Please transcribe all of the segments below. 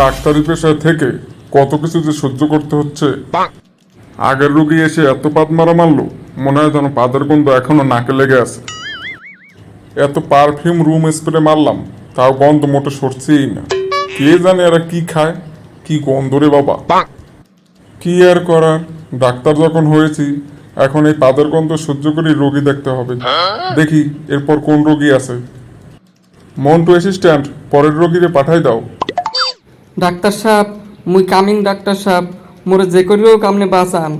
ডাক্তারি পেশায় থেকে কত কিছু যে সহ্য করতে হচ্ছে? আগের রোগী এসে এত পাত মারা মারলো, মনে হয় যেন পাদের গন্ধ এখনও নাকে লেগে আছে। এত পারফিউম রুম স্প্রে মারলাম, তাও গন্ধ মোটে সরছেই না। কে জানে এরা কি খায়, কি গন্ধ রে বাবা। কি আর করার? ডাক্তার যখন হয়েছি, এখন এই পাদের গন্ধ সহ্য করে রোগী দেখতে হবে। দেখি এরপর কোন রোগী আছে। মন্টু অ্যাসিস্ট্যান্ট পরের রোগীরে পাঠাই দাও। ডাক্তার সাহেব মুই কামিং ডাক্তার সাহেব মোরে যে করিও কামনে বাঁচান।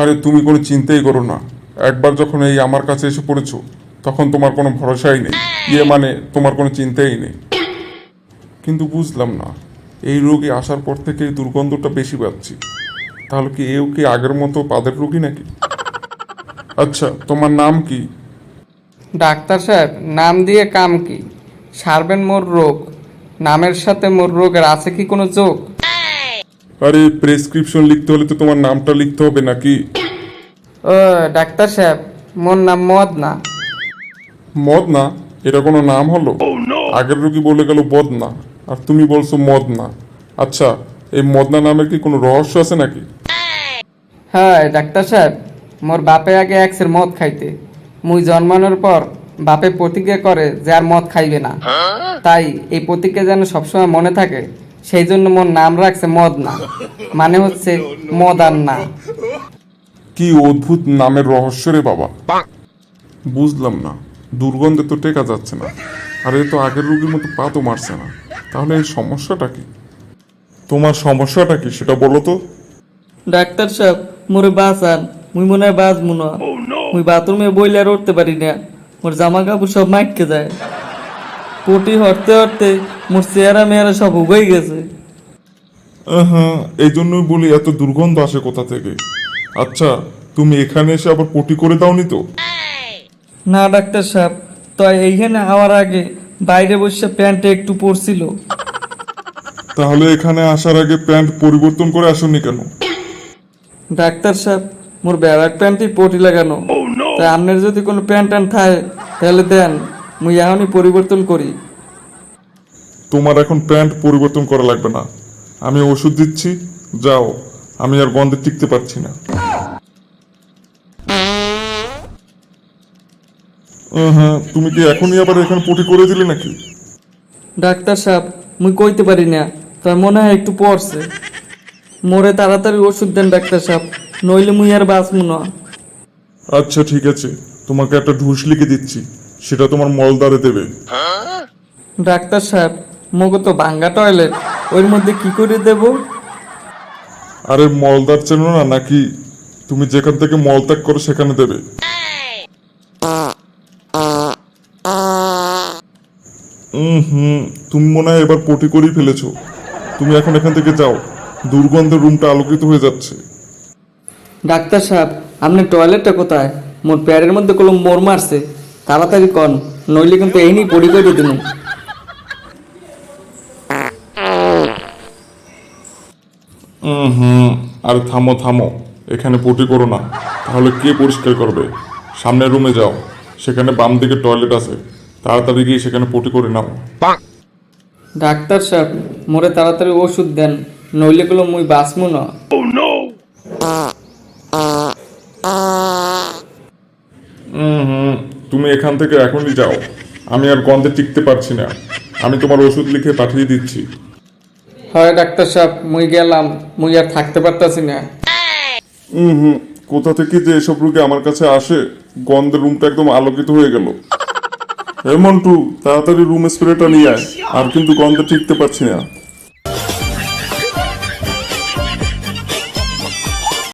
আরে তুমি কোনো চিন্তাই করো না। একবার যখন এই আমার কাছে এসে পড়েছো তখন তোমার কোনো ভরসাই নেই। ইয়ে মানে তোমার কোনো চিন্তাই নেই। কিন্তু বুঝলাম না এই রোগী আসার পর থেকে এই দুর্গন্ধটা বেশি পাচ্ছি। তাহলে কি এও কি আগের মতো পাদের রোগী নাকি? আচ্ছা তোমার নাম কি? ডাক্তার সাহেব নাম দিয়ে কাম কি? সারবেন মোর রোগ। নামের সাথে মোর রোগের আছে কি কোনো যোগ? আরে প্রেসক্রিপশন লিখতে হলে তো তোমার নামটা লিখতে হবে নাকি? ও ডাক্তার সাহেব মোর নাম মদ না মদ না এটা কোনো নাম হলো? আগের রোগী বলে গেল বদনা আর তুমি বলছো মদ না আচ্ছা এই মদনা নামের কি কোনো রহস্য আছে নাকি? হ্যাঁ ডাক্তার সাহেব মোর বাপে আগে একসের মদ খাইতে। মুই জন্মানোর পর বাপে প্রতিজ্ঞা করে যে আর মদ খাইবে না। তাই এই প্রতিজ্ঞা যেন সবসময় মনে থাকে সেই জন্য মোর নাম রাখছে মদ না। মানে হচ্ছে মদ আর না। কি অদ্ভুত নামের রহস্য রে বাবা। বুঝলাম না দুর্গন্ধে তো টেকা যাচ্ছে না আর এ তো আগের রুগীর মতো পা তো মারছে না। তাহলে এই সমস্যাটা কি? তোমার সমস্যাটা কি সেটা বলো তো। ডাক্তার সাহেব মোরে বাঁচান। মুই মনে হয় বাঁচবো না মুই বাথরুমে বইলে আর উঠতে পারি না। মোর জামা কাপড় সব মাইকে যায়। পটি হরতে হরতে মোর চেহারা মেয়ারা সব উগাই গেছে। হ্যাঁ এই জন্যই বলি এত দুর্গন্ধ আসে কোথা থেকে? আচ্ছা তুমি এখানে এসে আবার পটি করে দাওনি তো? না ডাক্তার সাহেব তো এইখানে আওয়ার আগে বাইরে বসে প্যান্টে একটু পরছিল। তাহলে এখানে আসার আগে প্যান্ট পরিবর্তন করে আসুনি কেন? ডাক্তার সাহেব মোর ব্যারাক প্যান্টই পটি লাগানো। তাই আপনার যদি কোনো প্যান্ট ট্যান্ট থাকে তাহলে দেন মুই এখনই পরিবর্তন করি। তোমার এখন প্যান্ট পরিবর্তন করা লাগবে না। আমি ওষুধ দিচ্ছি যাও আমি আর গন্ধে টিকতে পারছি না। হ্যাঁ তুমি কি এখনই আবার এখানে পটি করে দিলে নাকি? ডাক্তার সাহেব মুই কইতে পারি না তার মনে হয় একটু পড়ছে। মোরে তাড়াতাড়ি ওষুধ দেন ডাক্তার সাহেব। নইলে মুই আর বাঁচবো না। আচ্ছা ঠিক আছে। তোমাকে একটা ঢুস লিখে দিচ্ছি। সেটা তোমার মলদারে দেবে। ডাক্তার সাহেব মগো তো ভাঙ্গা টয়লেট ওর মধ্যে কি করে দেব? আরে মলদার চেনো না? নাকি তুমি যেখান থেকে মলত্যাগ করো সেখানে দেবে। হুম তুমি মনে হয় এবার পটি করেই ফেলেছো। তুমি এখন এখান থেকে যাও। দুর্গন্ধের রুমটা আলোকিত হয়ে যাচ্ছে। ডাক্তার সাহেব আপনি টয়লেটটা কোথায়? মোর প্যারের মধ্যে কোনো মোর মারছে। তাড়াতাড়ি কন নইলে কিন্তু এই নিয়ে পড়ি করে দিন হুম হুম আরে থামো থামো। এখানে পটি করো না। তাহলে কে পরিষ্কার করবে? সামনের রুমে যাও। সেখানে বাম দিকে টয়লেট আছে। তাড়াতাড়ি গিয়ে সেখানে পটি করে নাও। ডাক্তার সাহেব মোরে তাড়াতাড়ি ওষুধ দেন। নইলে গুলো মুই বাঁচবো না হুম হুম তুমি এখান থেকে এখনই যাও। আমি আর গন্ধে টিকতে পারছি না। আমি তোমার ওষুধ লিখে পাঠিয়ে দিচ্ছি। হয় ডাক্তার সাহেব মুই গেলাম। মুই আর থাকতে পারতাছি না। হুম হুম। কোথা থেকে যে এসব রোগী আমার কাছে আসে গন্ধের রুমটা একদম আলোকিত হয়ে গেল। হে মন্টু তাড়াতাড়ি রুম স্প্রেটা নিয়ে আয়। আর কিন্তু গন্ধে টিকতে পারছি না।